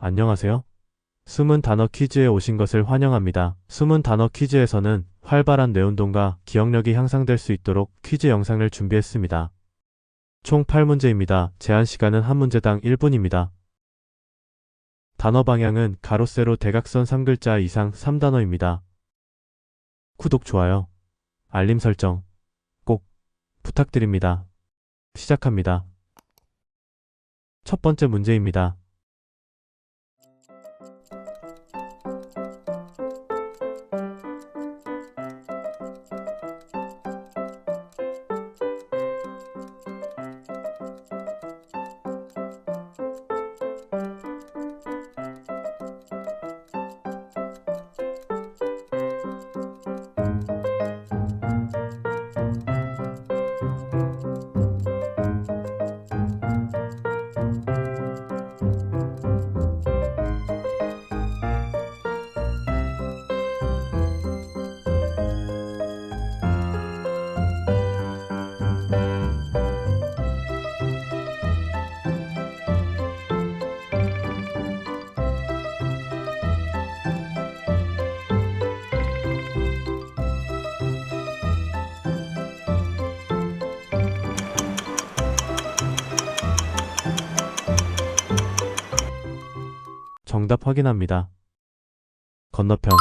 안녕하세요. 숨은 단어 퀴즈에 오신 것을 환영합니다. 숨은 단어 퀴즈에서는 활발한 뇌운동과 기억력이 향상될 수 있도록 퀴즈 영상을 준비했습니다. 총 8문제입니다. 제한 시간은 한 문제당 1분입니다. 단어 방향은 가로 세로 대각선 3글자 이상 3단어입니다. 구독, 좋아요, 알림 설정 꼭 부탁드립니다. 시작합니다. 첫 번째 문제입니다. 정답 확인합니다. 건너편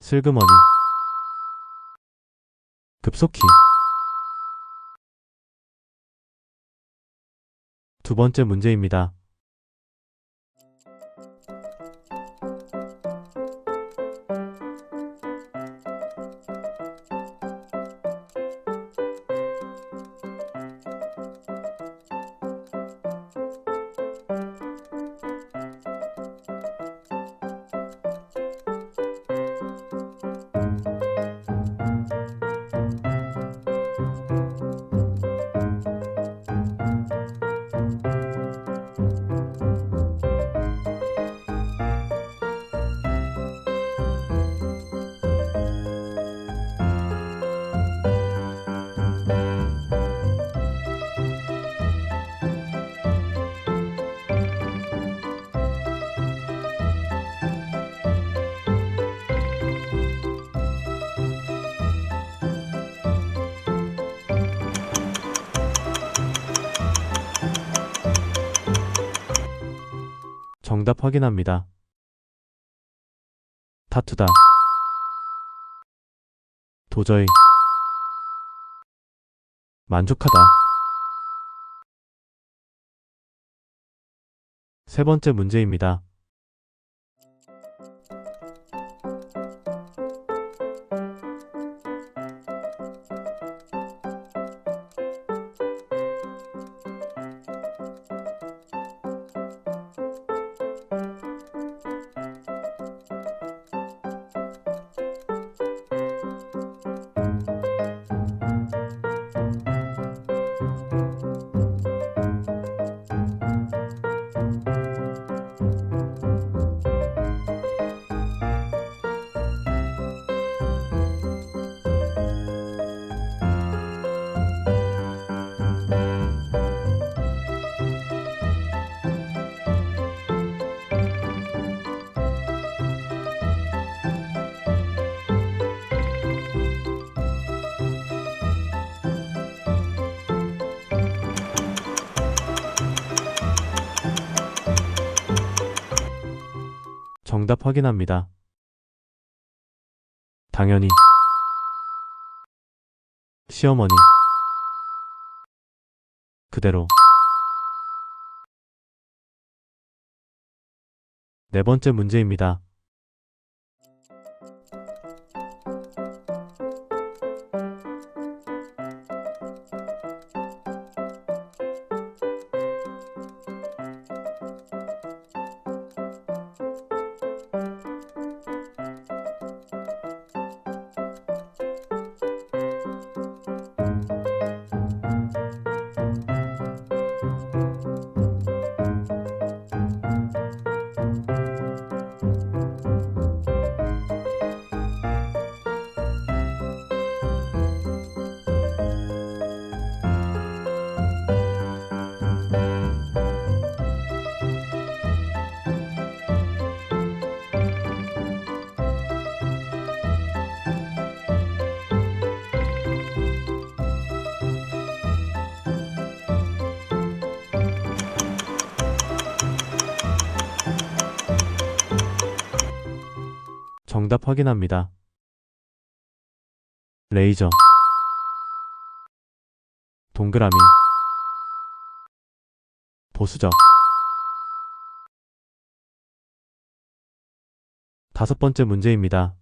슬그머니 급속히 두 번째 문제입니다. 정답 확인합니다. 타투다. 도저히. 만족하다. 세 번째 문제입니다. 정답 확인합니다. 당연히. 시어머니. 그대로. 네 번째 문제입니다. 정답 확인합니다. 레이저 동그라미 보수적 다섯 번째 문제입니다.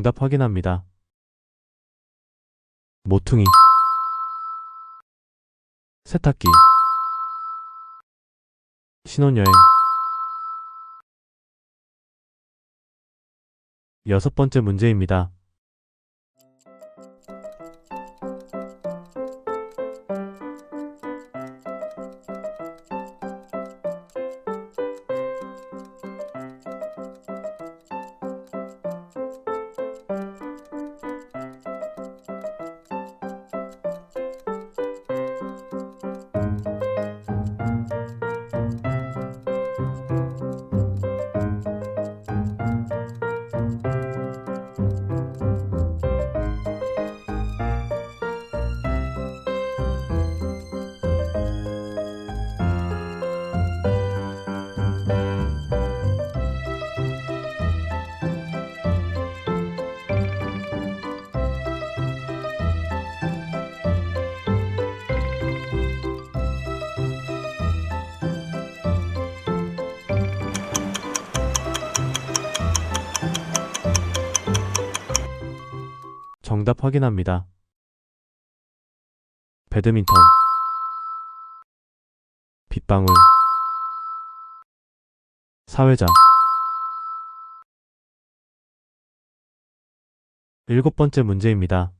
정답 확인합니다. 모퉁이 세탁기 신혼여행 여섯 번째 문제입니다. 정답 확인합니다. 배드민턴 빗방울 사회자 일곱 번째 문제입니다.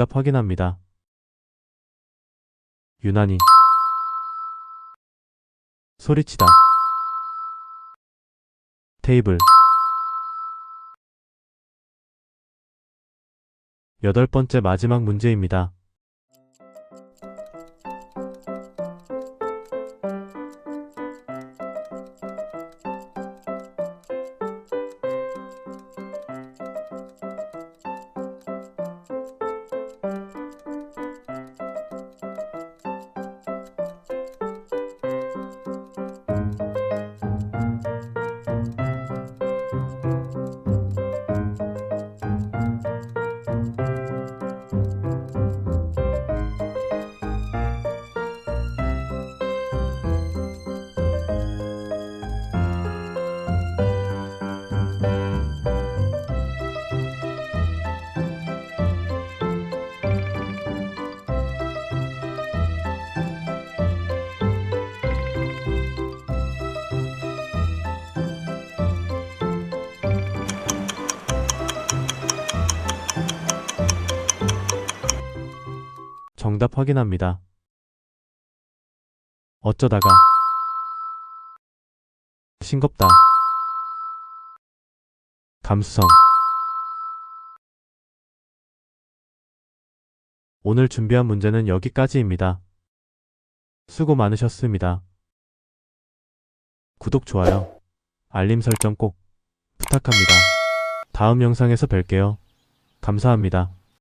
정답 확인합니다. 유난히 소리치다 테이블 여덟 번째 마지막 문제입니다. 정답 확인합니다. 어쩌다가 싱겁다. 감수성 오늘 준비한 문제는 여기까지입니다. 수고 많으셨습니다. 구독, 좋아요, 알림 설정 꼭 부탁합니다. 다음 영상에서 뵐게요. 감사합니다.